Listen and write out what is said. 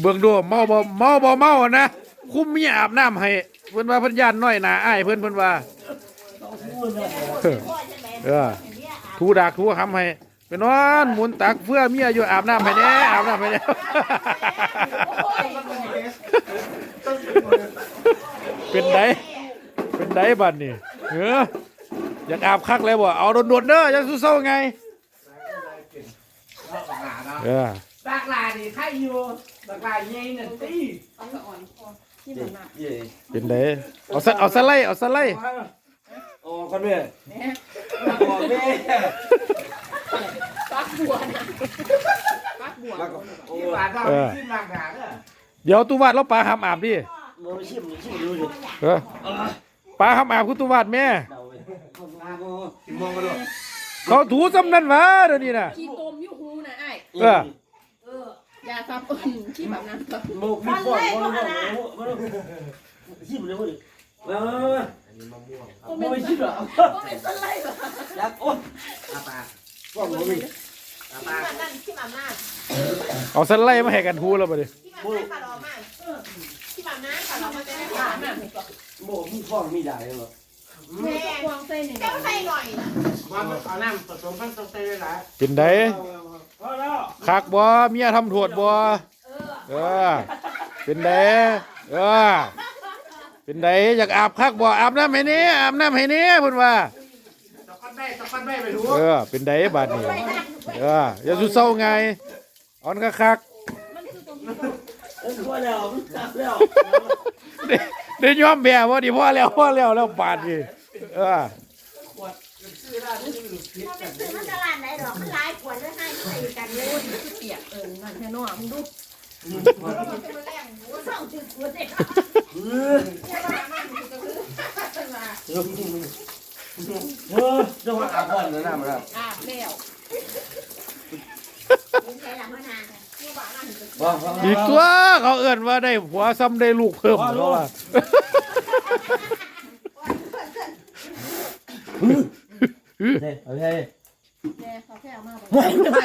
เบิ่งดูเมาบ่เมาบ่เมานะคุ้มเมียอาบน้ำให้เพิ่นว่าเพิ่นย่านน้อยหนาอ้ายเพิ่นเพิ่นว่าเออทูดากทูหำให้ไปนอนหมุนตักเพื่อเมียอยู่อาบน้ำให้แน่อาบน้ำให้แน่เป็นไดเป็นไดบัดนี่เอออยากอาบคักเลยบ่เอาโดนๆเด้อย่าสู้เศร้าไงเออ บักลาดิใครอยู่บักลาใหญ่นั่นตีเป็นไดเอาสะเอาสไลด์เอาสไลด์โอ้คนเว้ยโอ้เว้ยปักบัวนะปักบัวโอ้ที่ว่าเราขึ้นบักลาเด้อเดี๋ยวตุวาดเราปลาหำอาบดิโมชิมชิมดูดิเออปลาหำอาบคุณตุวาดแม่เดาเว้ยโอ้โหมองกันด้วยเขาถูซ้ำนั่นวะเดี๋ยวนี้น่ะขี้ตมอยู่หูนะไอ้เออเออยา ซับอุ่นขี้แบบนั้นก็โมมีฟอดโมโมโมชิมเลยพอดีมามามาก็โมเป็นไม่ชิมหรอก็เป็นอะไรเหรอยักโอ้อาปากฟอดโมมีอาปากนั่นที่มาม่าเอาสไลด์มาให้กันทูแล้วบัดนี้ที่มาม่าปลาดอมาที่มาม่าปลาดอมาจะได้ปลาหน้าหนึ่งก็โมมีฟอดมีได้เหรอแม่ควงเส้นหนึ่งเจ้าใส่หน่อยมันเอาน้ำผสมมันต้องใส่หลายเป็นไดพอแล้ว คักบ่เมียทำโทษบ่เออ เป็นไดเออ เป็นไดอยากอาบคักบ่อาบน้ำให้นี้อาบน้ำให้นี้เพิ่นว่าตะก้อนได้ตะก้อนได้ไปดูเออ เป็นไดบัดนี้เอออย่าสู้เศร้าไงเออนคักเออพอแล้วจับแล้วๆได้ได้ยอมแพ้บ่ดิพ่อแล้วพ่อแล้วแล้วบาดนี่เออมัน เป็นซื้อมันตลาดไหนดอกมันหลายขวดแล้วให้ใส่กันเลยเปียกเออนั่นแค่นอมึงดูมันแรงหัวส่องจุดเด็กเออเจังหวะอาบอนนะนะมันอะอาบแล้วใช้หลังมานานที่าฮ่าอีกตัวเขาเอื้อนว่าได้ผัวซ้ำได้ลูกเพิ่มเขาว่า โอเคปให้ขอแค่อามาบอกม่ได้